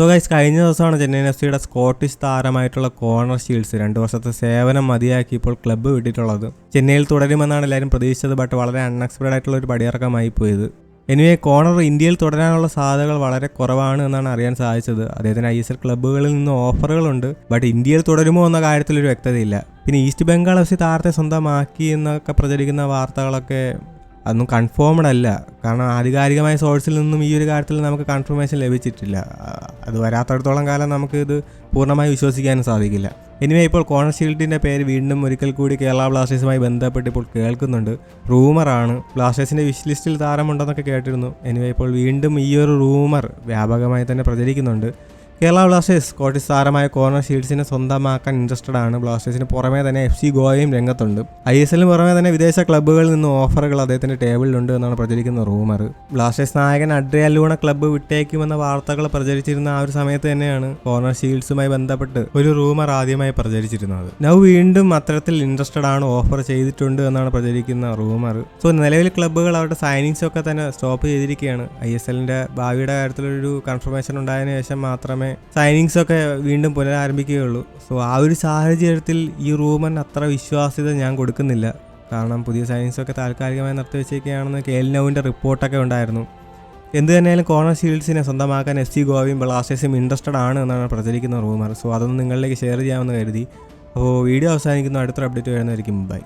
So guys കഴിഞ്ഞ ദിവസമാണ് Chennaiyin F സിയുടെ സ്കോട്ടിഷ് താരമായിട്ടുള്ള കോർണർ ഷീൽഡ്സ് രണ്ട് വർഷത്തെ സേവനം മതിയാക്കി ഇപ്പോൾ ക്ലബ്ബ് വിട്ടിട്ടുള്ളത്. ചെന്നൈയിൽ തുടരുമെന്നാണ് എല്ലാവരും പ്രതീക്ഷിച്ചത് ബട്ട് വളരെ അൺഎക്സ്പെക്റ്റഡ് ആയിട്ടുള്ള ഒരു പടിയിറക്കമായി പോയത്. എനിവേ കോർണർ ഇന്ത്യയിൽ തുടരാനുള്ള സാധ്യതകൾ വളരെ കുറവാണ് എന്നാണ് അറിയാൻ സാധിച്ചത്. അദ്ദേഹത്തിന് ഐ എസ് എൽ ക്ലബ്ബുകളിൽ നിന്ന് ഓഫറുകളുണ്ട് ബട്ട് ഇന്ത്യയിൽ തുടരുമോ എന്ന കാര്യത്തിൽ ഒരു വ്യക്തതയില്ല. പിന്നെ ഈസ്റ്റ് ബംഗാൾ എഫ് സി താരത്തെ സ്വന്തമാക്കി എന്നൊക്കെ പ്രചരിക്കുന്ന വാർത്തകളൊക്കെ അതൊന്നും കൺഫേംഡ് അല്ല. കാരണം ആധികാരികമായ സോഴ്സിൽ നിന്നും ഈ ഒരു കാര്യത്തിൽ നമുക്ക് കൺഫർമേഷൻ ലഭിച്ചിട്ടില്ല. അത് വരാത്തടത്തോളം കാലം നമുക്ക് ഇത് പൂർണമായി വിശ്വസിക്കാനും സാധിക്കില്ല. എനിവേ ഇപ്പോൾ കോൺഷീൽഡിന്റെ ഷീൽഡിന്റെ പേര് വീണ്ടും ഒരിക്കൽ കൂടി കേരള ബ്ലാസ്റ്റേഴ്സുമായി ബന്ധപ്പെട്ട് ഇപ്പോൾ കേൾക്കുന്നുണ്ട്. റൂമറാണ് ബ്ലാസ്റ്റേഴ്സിന്റെ വിഷ് ലിസ്റ്റിൽ താരമുണ്ടെന്നൊക്കെ കേട്ടിരുന്നു. എനിവേ ഇപ്പോൾ വീണ്ടും ഈ ഒരു റൂമർ വ്യാപകമായി തന്നെ പ്രചരിക്കുന്നുണ്ട്. കേരള ബ്ലാസ്റ്റേഴ്സ് സ്കോട്ടിഷ് താരമായ കോർണർ ഷീൽഡ്സിനെ സ്വന്തമാക്കാൻ ഇൻട്രസ്റ്റഡ് ആണ്. ബ്ലാസ്റ്റേഴ്സിന് പുറമേ തന്നെ എഫ് സി ഗോവയും രംഗത്തുണ്ട്. ഐ എസ് എല്ലിന് പുറമേ തന്നെ വിദേശ ക്ലബ്ബുകളിൽ നിന്ന് ഓഫറുകൾ അദ്ദേഹത്തിന്റെ ടേബിളിലുണ്ട് എന്നാണ് പ്രചരിക്കുന്ന റൂമർ ബ്ലാസ്റ്റേഴ്സ് നായകൻ അഡ്രിയ ലൂണ ക്ലബ്ബ് വിട്ടേക്കുമെന്ന വാർത്തകൾ പ്രചരിച്ചിരുന്ന ആ ഒരു സമയത്ത് തന്നെയാണ് കോർണർ ഷീൽഡ്സുമായി ബന്ധപ്പെട്ട് ഒരു റൂമർ ആദ്യമായി പ്രചരിച്ചിരുന്നത്. നൗ വീണ്ടും അത്തരത്തിൽ ഇൻട്രസ്റ്റഡ് ആണ് ഓഫർ ചെയ്തിട്ടുണ്ട് എന്നാണ് പ്രചരിക്കുന്ന റൂമർ സോ നിലവിൽ ക്ലബ്ബുകൾ അവരുടെ സൈനിങ്സ് ഒക്കെ തന്നെ സ്റ്റോപ്പ് ചെയ്തിരിക്കുകയാണ്. ഐ എസ് എല്ലിന്റെ ഭാവിയുടെ കാര്യത്തിലൊരു കൺഫർമേഷൻ ഉണ്ടായതിനു ശേഷം മാത്രമേ സൈനിങ്സ് ഒക്കെ വീണ്ടും പുനരാരംഭിക്കുകയുള്ളൂ. സോ ആ ഒരു സാഹചര്യത്തിൽ ഈ റൂമൻ അത്ര വിശ്വാസ്യത ഞാൻ കൊടുക്കുന്നില്ല. കാരണം പുതിയ സൈനിങ്സ് ഒക്കെ താൽക്കാലികമായി നിർത്തിവെച്ചേക്കുകയാണെന്ന് കെ എൽ നൗവിന്റെ റിപ്പോർട്ടൊക്കെ ഉണ്ടായിരുന്നു. എന്ത് തന്നെയാലും കോർണർ ഷീൽഡ്സിനെ സ്വന്തമാക്കാൻ എഫ് സി ഗോവയും ബ്ലാസ്റ്റേഴ്സും ഇൻട്രസ്റ്റഡ് ആണ് എന്നാണ് പ്രചരിക്കുന്ന റൂമർ. സോ അതൊന്നും നിങ്ങളിലേക്ക് ഷെയർ ചെയ്യാമെന്ന് കരുതി. അപ്പോൾ വീഡിയോ അവസാനിക്കുന്നു. അടുത്തൊരു അപ്ഡേറ്റ് വരുന്നതായിരിക്കും. ബൈ